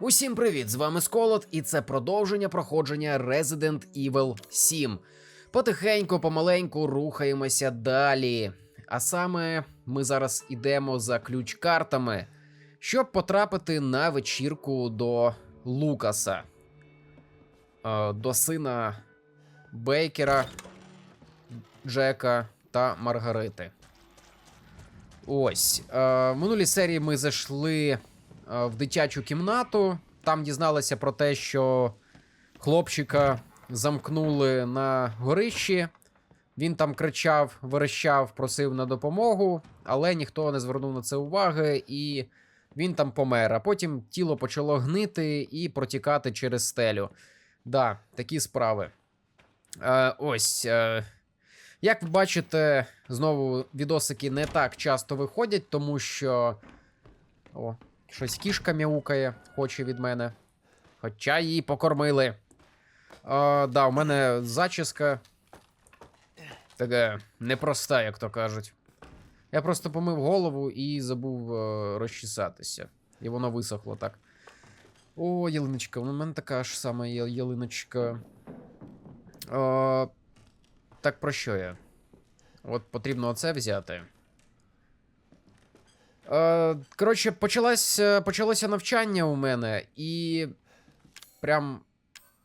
Усім привіт! З вами Сколот, і це продовження проходження Resident Evil 7. Потихеньку, помаленьку рухаємося далі. А саме ми зараз ідемо за ключ-картами, щоб потрапити на вечірку до Лукаса, Е, до сина Бейкера, Джека та Маргарити. Ось. Е, в минулій серії ми зайшли в дитячу кімнату. Там дізналися про те, що хлопчика замкнули на горищі. Він там кричав, верещав, просив на допомогу, але ніхто не звернув на це уваги, і він там помер. А потім тіло почало гнити і протікати через стелю. Да, такі справи. Е, ось. Е, як ви бачите, знову відосики не так часто виходять, тому що. О, щось кішка м'яукає, хоче від мене. Хоча її покормили. А, да, у мене зачіска. Така непроста, як то кажуть. Я просто помив голову і забув е, розчесатися. І воно висохло так. О, ялиночка, у мене така ж сама ялиночка. Е, так про що я? От потрібно оце взяти. Е, коротше, почалось, е, почалося навчання у мене, і прям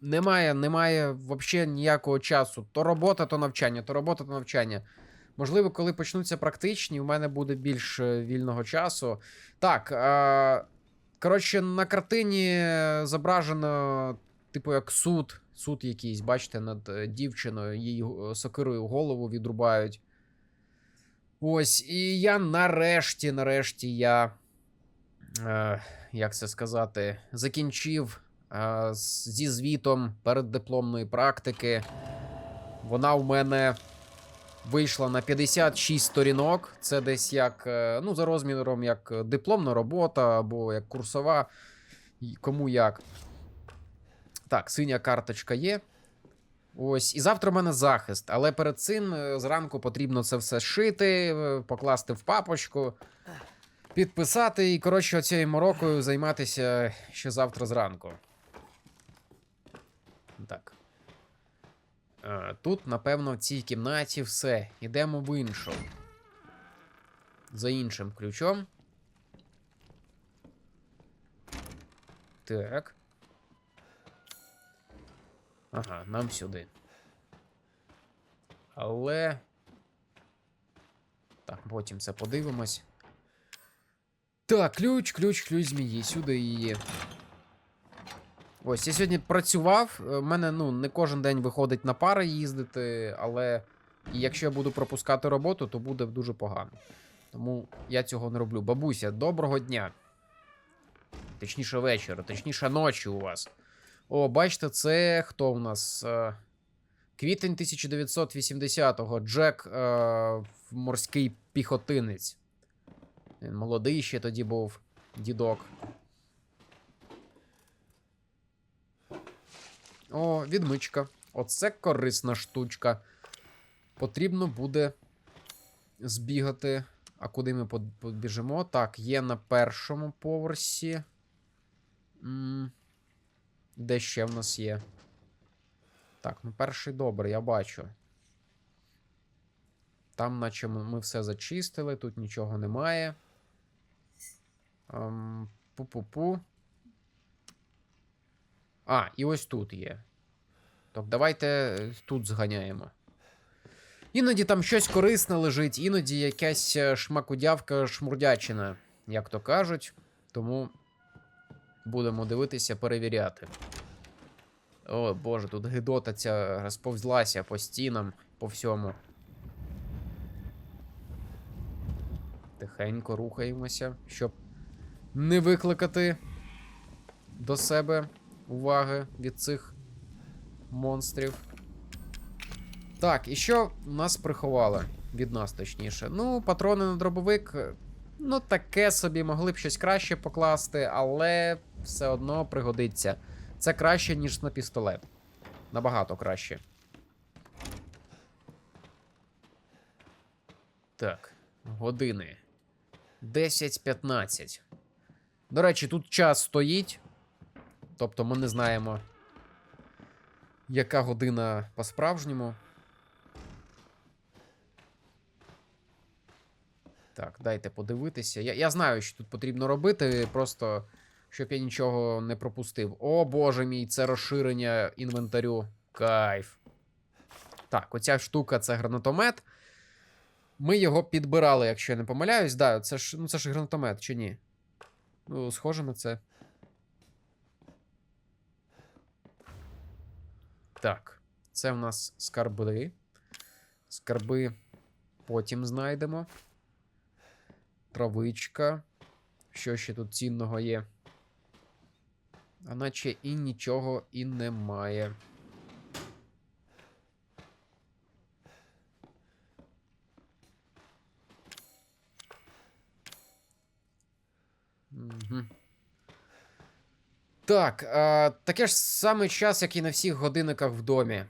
немає, немає взагалі ніякого часу. То робота, то навчання, то робота, то навчання. Можливо, коли почнуться практичні, у мене буде більше вільного часу. Так, е, коротше, на картині зображено, типу, як суд. Суд якийсь, бачите, над е, дівчиною, її е, сокирою голову відрубають. Ось, і я нарешті, нарешті, я. Е, як це сказати, закінчив е, зі звітом переддипломної практики. Вона у мене вийшла на 56 сторінок. Це десь як, е, ну, за розміром, як дипломна робота або як курсова. Кому як. Так, синя карточка є. Ось, і завтра в мене захист, але перед цим е, зранку потрібно це все шити, е, покласти в папочку, підписати і, коротше, цією морокою займатися ще завтра зранку. Так. Тут, напевно, в цій кімнаті все. Йдемо в іншу. За іншим ключом. Так. Ага, нам сюди. Але. Так, потім це подивимось. Так, ключ, ключ, ключ змії. Сюди її. Ось, я сьогодні працював. У мене, ну, не кожен день виходить на пари їздити, але і якщо я буду пропускати роботу, то буде дуже погано. Тому я цього не роблю. Бабуся, доброго дня. Точніше вечора, точніше ночі у вас. О, бачите, це хто у нас? Е, Квітень 1980-го. Джек е, морський піхотинець. Він молодий ще тоді був дідок. О, відмичка. Оце корисна штучка. Потрібно буде збігати. А куди ми побіжимо? Так, є на першому поверсі. М, Де ще в нас є? Так, ну перший добре, я бачу. Там, наче ми, все зачистили, тут нічого немає. Ем, Пу-пу-пу. А, і ось тут є. Так, давайте е, тут зганяємо. Іноді там щось корисне лежить, іноді якась е, шмакудявка шмурдячина, як то кажуть. Тому будемо дивитися, перевіряти. О, боже, тут гидота ця розповзлася по стінам, по всьому. Тихенько рухаємося, щоб не викликати до себе уваги від цих монстрів. Так, і що нас приховали? Від нас, точніше. Ну, патрони на дробовик. Ну, таке собі могли б щось краще покласти, але все одно пригодиться. Це краще, ніж на пістолет. Набагато краще. Так, години. 10-15. До речі, тут час стоїть. Тобто ми не знаємо, яка година по-справжньому. Так, дайте подивитися. Я, я знаю, що тут потрібно робити, просто щоб я нічого не пропустив. О, боже мій, це розширення інвентарю. Кайф. Так, оця штука це гранатомет. Ми його підбирали, якщо я не помиляюсь. Да, це ж, ну, це ж гранатомет, чи ні? Ну, схоже на це. Так, це в нас скарби. Скарби потім знайдемо. Травичка. Що ще тут цінного є? А наче і нічого і немає. Угу. Так, е, таке ж саме час, як і на всіх годинниках в домі.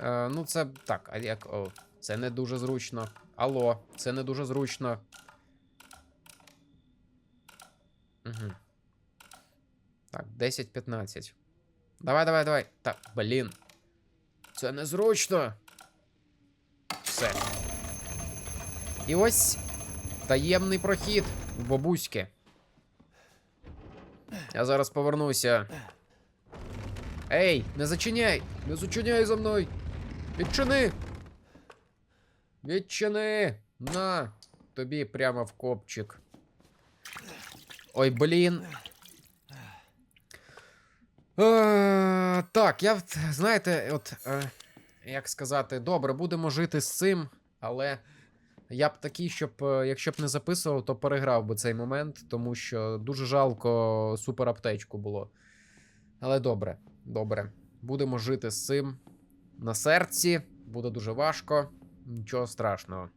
Е, ну, це так, а як. О, це не дуже зручно. Алло, це не дуже зручно. Угу. Так, 10-15. Давай, давай, давай. Так, блін. Це незручно. Все. І ось таємний прохід в бабуськи. Я зараз повернуся. Ей, не зачиняй! Не зачиняй за мною! Відчини! Відчини! На! Тобі прямо в копчик. Ой, блін. Е, так, я, знаєте, от, е, як сказати, добре, будемо жити з цим, але я б такий, щоб, е, якщо б не записував, то переграв би цей момент, тому що дуже жалко супер аптечку було. Але добре, добре. Будемо жити з цим на серці. Буде дуже важко. Нічого страшного.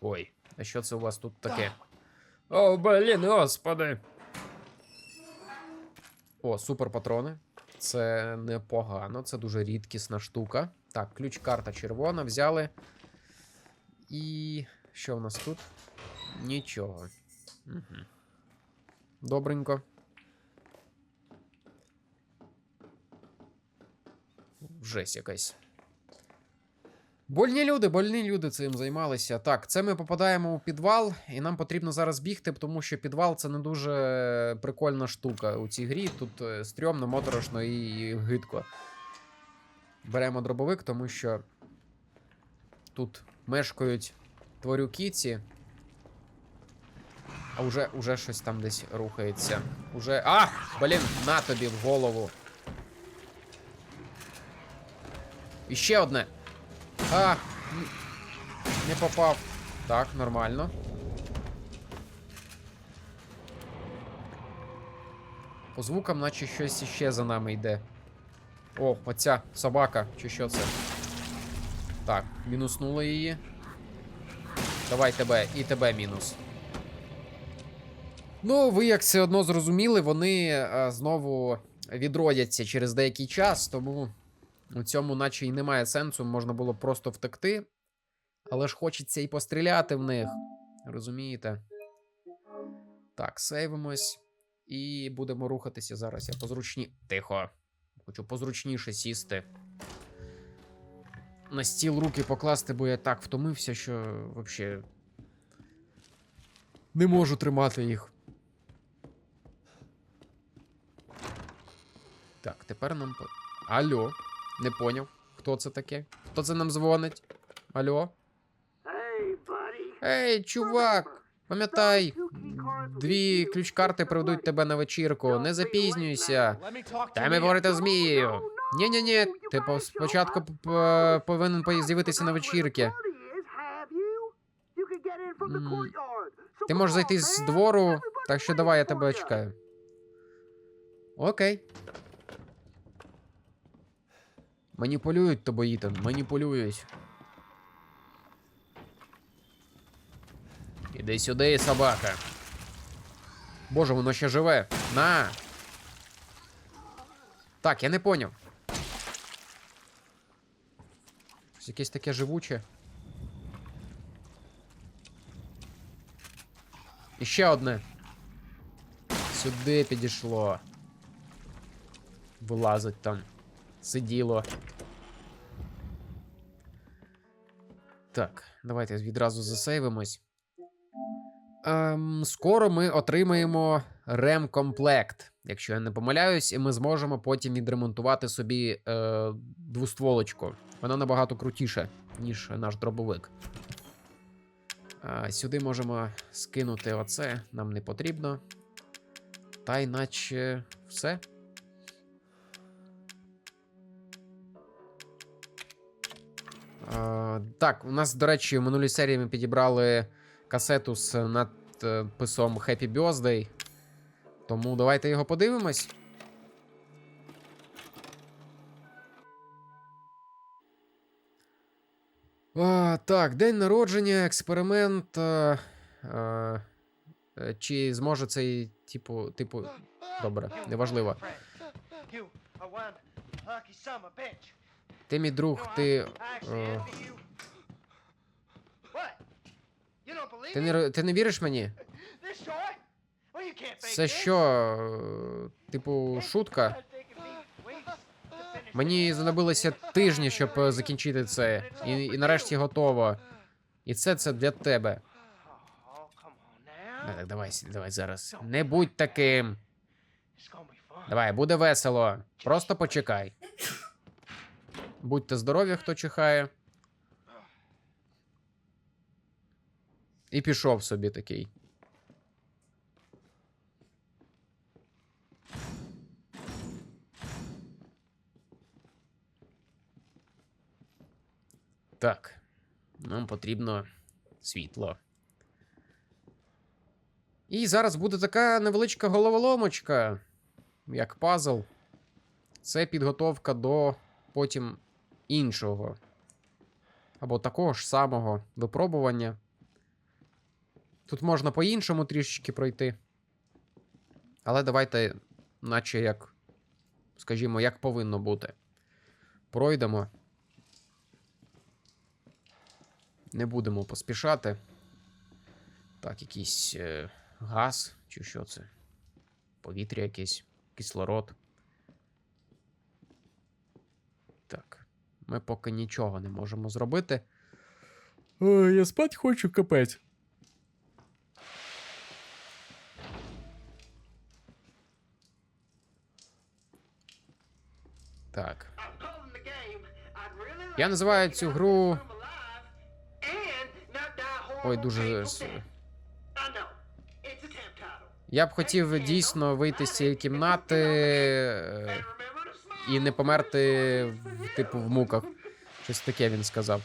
Ой, а що це у вас тут таке? О, блін, господи. О, супер патрони. Це непогано, це дуже рідкісна штука. Так, ключ-карта червона взяли. І. Що в нас тут? Нічого. Угу. Добренько. Жесть якась. Больні люди, больні люди цим займалися. Так, це ми попадаємо у підвал, і нам потрібно зараз бігти, тому що підвал це не дуже прикольна штука у цій грі. Тут е, стрьомно, моторошно і гидко. Беремо дробовик, тому що тут мешкають тварюки ці. А уже, уже щось там десь рухається. Уже. А! Блін, на тобі в голову. І ще одне. А! Не попав. Так, нормально. По звукам, наче щось іще за нами йде. О, оця собака, чи що це? Так, мінуснули її. Давай тебе, і тебе мінус. Ну, ви як все одно зрозуміли, вони е, знову відродяться через деякий час, тому у цьому, наче й немає сенсу, можна було просто втекти. Але ж хочеться і постріляти в них. Розумієте? Так, сейвимось. І будемо рухатися зараз. Я позручні. Тихо. Хочу позручніше сісти. На стіл руки покласти, бо я так втомився, що взагалі. Не можу тримати їх. Так, тепер нам. по- Алло. Не поняв. Хто це таке? Хто це нам дзвонить? Алло? Ей, чувак! Пам'ятай, дві ключ-карти приведуть тебе на вечірку. Не запізнюйся. Дай ми говорити з Змією. Ні-ні-ні, ти спочатку п- п- повинен з'явитися на вечірки. М, Ти можеш зайти з двору, так що давай я тебе чекаю. Окей. Маніпулюють тобою, Ітан, маніпулюють. Іди сюди, собака. Боже, воно ще живе. На. Так, я не поняв. Щось якесь таке живуче. І ще одне. Сюди підійшло. Вилазить там. Сиділо. Так, давайте відразу засейвимось. Ем, скоро ми отримаємо ремкомплект, якщо я не помиляюсь, і ми зможемо потім відремонтувати собі е, двостволочку. Вона набагато крутіша, ніж наш дробовик. А, сюди можемо скинути оце, нам не потрібно. Та й наче все. Так, у нас, до речі, в минулій серії ми підібрали касету з надписом Happy Birthday. Тому давайте його подивимось. А, так, день народження, експеримент. А, а, е, чи зможе цей, типу, типу. Добре, неважливо. Ти мій друг, ти. Е, ти, не, ти не віриш мені? Це що, е, типу, шутка? Мені знадобилося тижні, щоб е, закінчити це. І, і нарешті готово. І це це для тебе. Так, давай, давай зараз. Не будь таким. Давай, буде весело. Просто почекай. Будьте здорові, хто чихає. І пішов собі такий. Так. Нам потрібно світло. І зараз буде така невеличка головоломочка, як пазл. Це підготовка до потім іншого. Або такого ж самого випробування. Тут можна по-іншому трішечки пройти. Але давайте, наче як, скажімо, як повинно бути. Пройдемо. Не будемо поспішати. Так, якийсь е, газ, чи що це? Повітря якесь, кислород. Так. Ми поки нічого не можемо зробити. Ой, я спать хочу капець. Так. Я називаю цю гру. Ой, дуже. Я б хотів дійсно вийти з цієї кімнати і не померти, в, типу, в муках. Щось таке він сказав.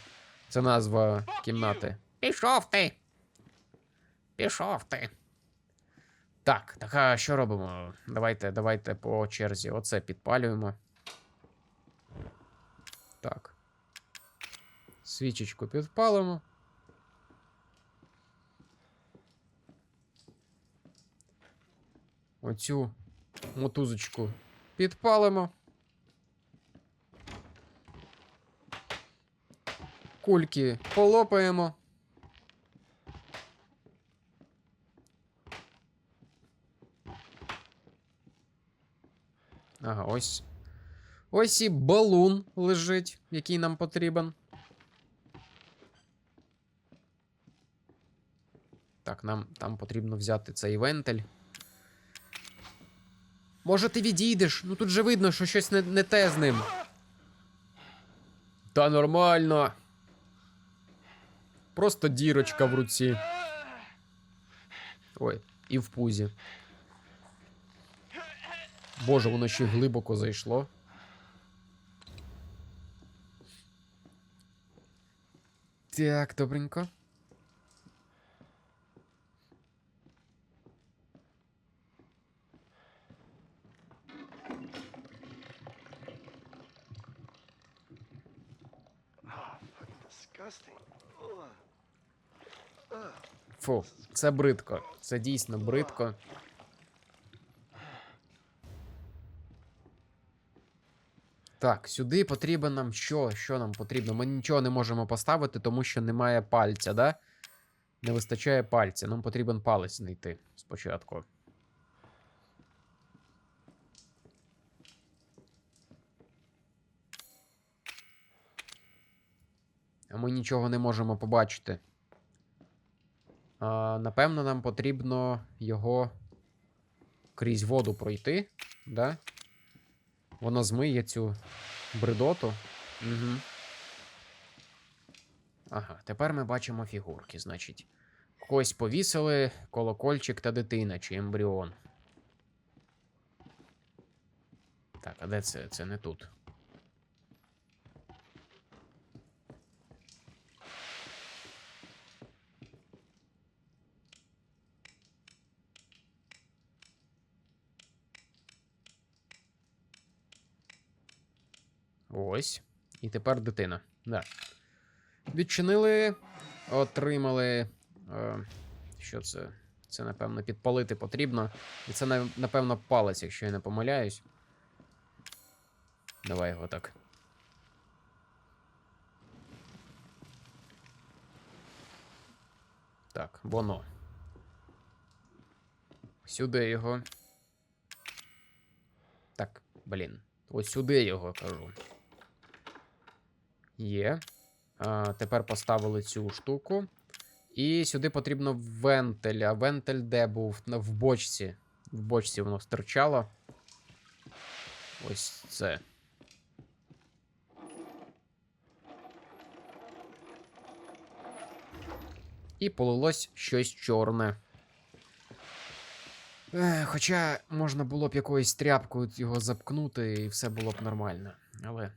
Це назва кімнати. Пішов ти. Пішов ти. Так, так а що робимо? Давайте, давайте по черзі. Оце підпалюємо. Так. Свічечку підпалимо. Оцю мотузочку підпалимо. Кульки полопаємо. Ага, ось. Ось і балун лежить, який нам потрібен. Так, нам там потрібно взяти цей вентиль. Може, ти відійдеш? Ну тут же видно, що щось не, не те з ним. Та нормально. Просто дірочка в руці. Ой, і в пузі. Боже, воно ще глибоко зайшло. Так, добренько. Це бридко. Це дійсно бридко. Так, сюди потрібно нам що? Що нам потрібно? Ми нічого не можемо поставити, тому що немає пальця, да? Не вистачає пальця. Нам потрібен палець знайти спочатку. А ми нічого не можемо побачити. А, напевно, нам потрібно його крізь воду пройти, да? Воно змиє цю бредоту. Угу. Ага, тепер ми бачимо фігурки, значить. Когось повісили колокольчик та дитина чи ембріон. Так, а де це? Це не тут. Ось. І тепер дитина. Да. Відчинили, отримали. Е, що це? Це, напевно, підпалити потрібно. І це, напевно, палець, якщо я не помиляюсь. Давай його так. Так, воно. Сюди його. Так, блін. Ось сюди його кажу. Є. А, тепер поставили цю штуку. І сюди потрібно вентиль. А вентиль де був? В бочці. В бочці воно стирчало. Ось це. І полилось щось чорне. Е, хоча можна було б якоюсь тряпкою його запкнути, і все було б нормально. Але.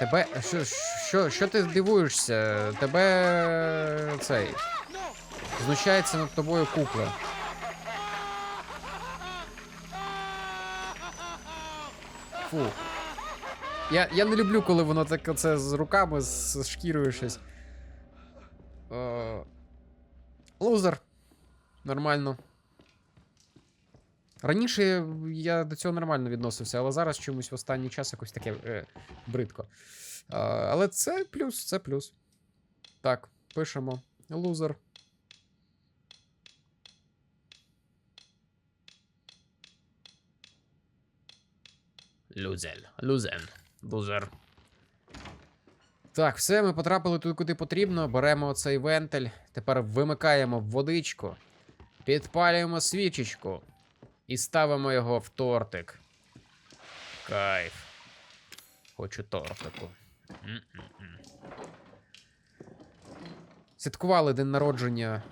Тебе. Що, що, що ти дивуєшся? Тебе. цей. Знущається над тобою кукла. Фу. Я, я не люблю, коли воно так оце з руками, з, шкірою щось. Е, Лузер. Нормально. Раніше я до цього нормально відносився, але зараз чомусь в останній час якось таке е, бридко. Е, але це плюс, це плюс. Так, пишемо. Лузер. Лузель. Лузен. Лузер. Так, все, ми потрапили туди, куди потрібно. Беремо оцей вентиль. Тепер вимикаємо водичку. Підпалюємо свічечку. І ставимо його в тортик. Кайф. Хочу тортику. Святкували день народження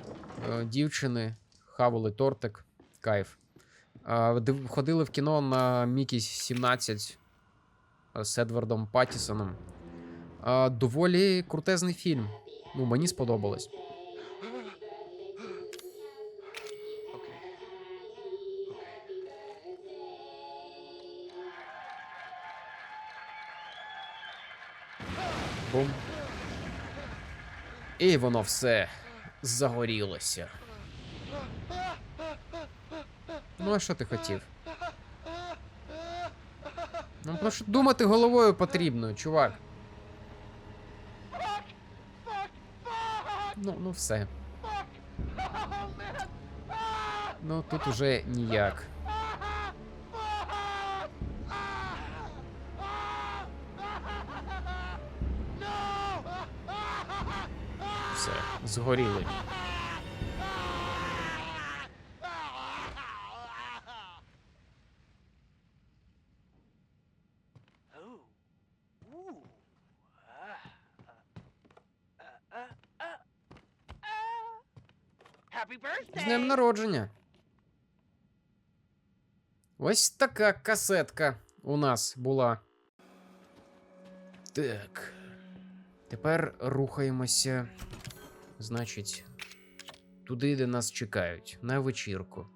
е, дівчини, хавали тортик. Кайф. Див- ходили в кіно на Мікі 17 з Едвардом Паттісоном. А, доволі крутезний фільм. Ну, мені сподобалось. Бум. І воно все загорілося. Ну, а що ти хотів? Ну, тому що думати головою потрібно, чувак. Ну, ну все. Ну, тут уже ніяк. Згоріли. Oh. Ooh. Ah. Uh, uh, uh, uh. Happy З birthday! днем народження. Ось така касетка у нас була. Так. Тепер рухаємося. Значить, туди, де нас чекають, на вечірку.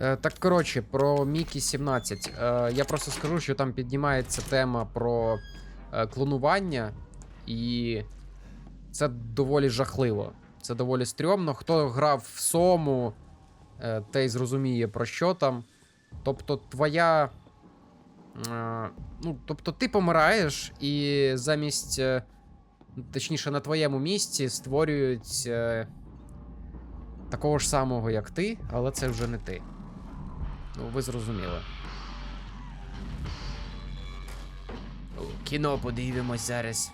Так, коротше, про Мікі 17. Е, я просто скажу, що там піднімається тема про е, клонування. І це доволі жахливо. Це доволі стрьомно. Хто грав в Сому, е, той зрозуміє про що там. Тобто, твоя. е, Ну, тобто, ти помираєш, і замість. е, Точніше, на твоєму місці створюють е, такого ж самого, як ти, але це вже не ти. Ну, ви зрозуміли. Кіно подивимось зараз.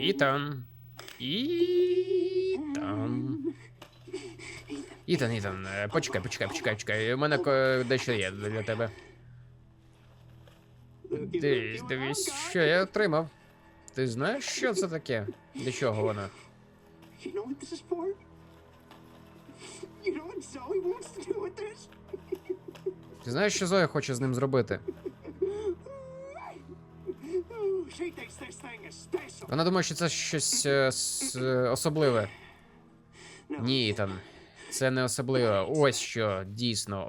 Ітан. Ітан. Ітан, Ітан, е, почекай, почекай, почекай, почекай. У мене дещо є для тебе. Дивись, дивись, що я отримав. Ти знаєш, що це таке? Для чого воно? Ти знаєш, що Зоя хоче з ним зробити? Вона думає, що це щось е, с- е, особливе. Ні, Ітан. Це не особливе. Ось що дійсно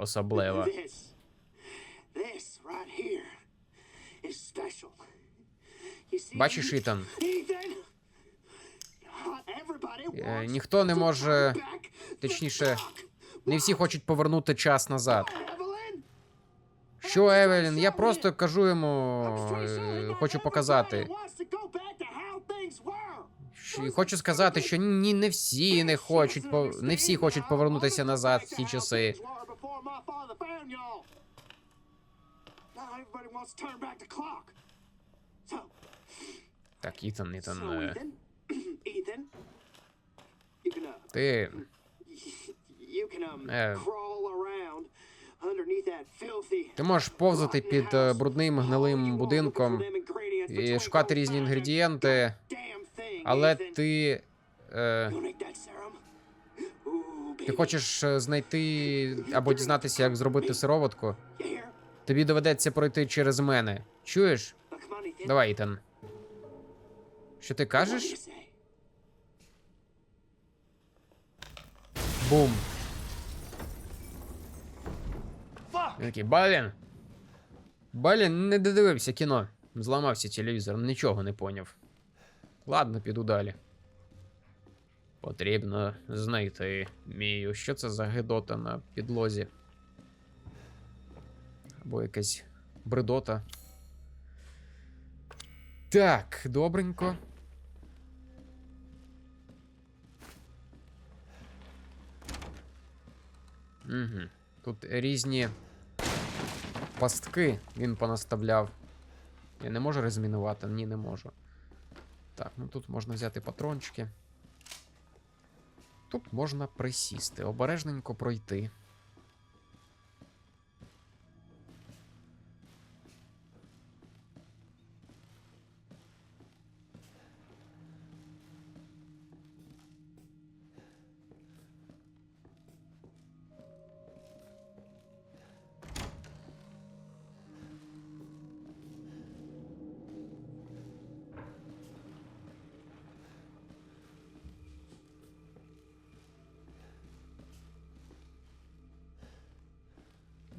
see, Бачиш, Ітан, е, ніхто не може, точніше, не всі хочуть повернути час назад. Що, Евелін? Я просто кажу йому, е, хочу показати. Хочу сказати, що ні, не всі не хочуть, по- не всі хочуть повернутися назад в ті часи. Так, Ітан, Ітан, е, ти Е. Ти можеш повзати під е, брудним гнилим будинком і шукати різні інгредієнти, але ти. Е, ти хочеш е, знайти або дізнатися, як зробити сироватку. Тобі доведеться пройти через мене. Чуєш? Давай, Ітан. Що ти кажеш? Бум. Він такий, блін. Блін, не додивився кіно. Зламався телевізор, нічого не поняв. Ладно, піду далі. Потрібно знайти Мію. Що це за гидота на підлозі? Або якась бредота. Так, добренько. Угу. Тут різні пастки він понаставляв. Я не можу розмінувати? Ні, не можу. Так, ну тут можна взяти патрончики. Тут можна присісти, обережненько пройти.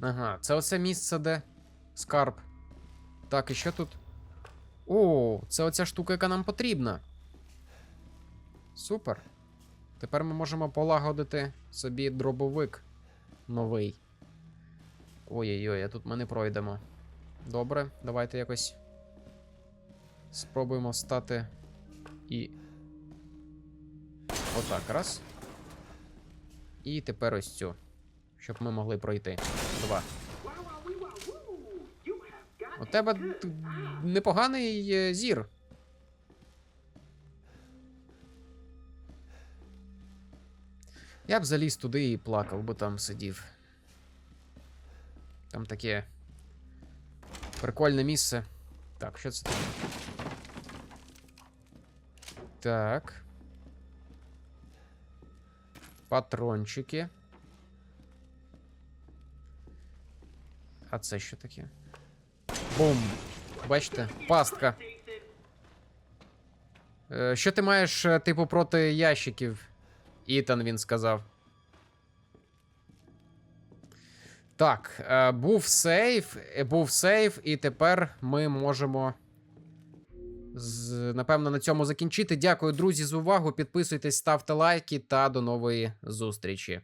Ага, це оце місце, де скарб. Так, і що тут? О, це оця штука, яка нам потрібна. Супер. Тепер ми можемо полагодити собі дробовик новий. Ой-ой-ой, а тут ми не пройдемо. Добре, давайте якось спробуємо стати і. Отак, раз. І тепер ось цю. Щоб ми могли пройти. Два. У тебе непоганий е, зір. Я б заліз туди і плакав, бо там сидів. Там таке прикольне місце. Так, що це таке? Так. Патрончики. А це що таке? Бум! Бачите? Пастка. Е, Що ти маєш, е, типу, проти ящиків? Ітан він сказав. Так, е, був сейф, був сейф, і тепер ми можемо. З, напевно, на цьому закінчити. Дякую, друзі, за увагу. Підписуйтесь, ставте лайки та до нової зустрічі.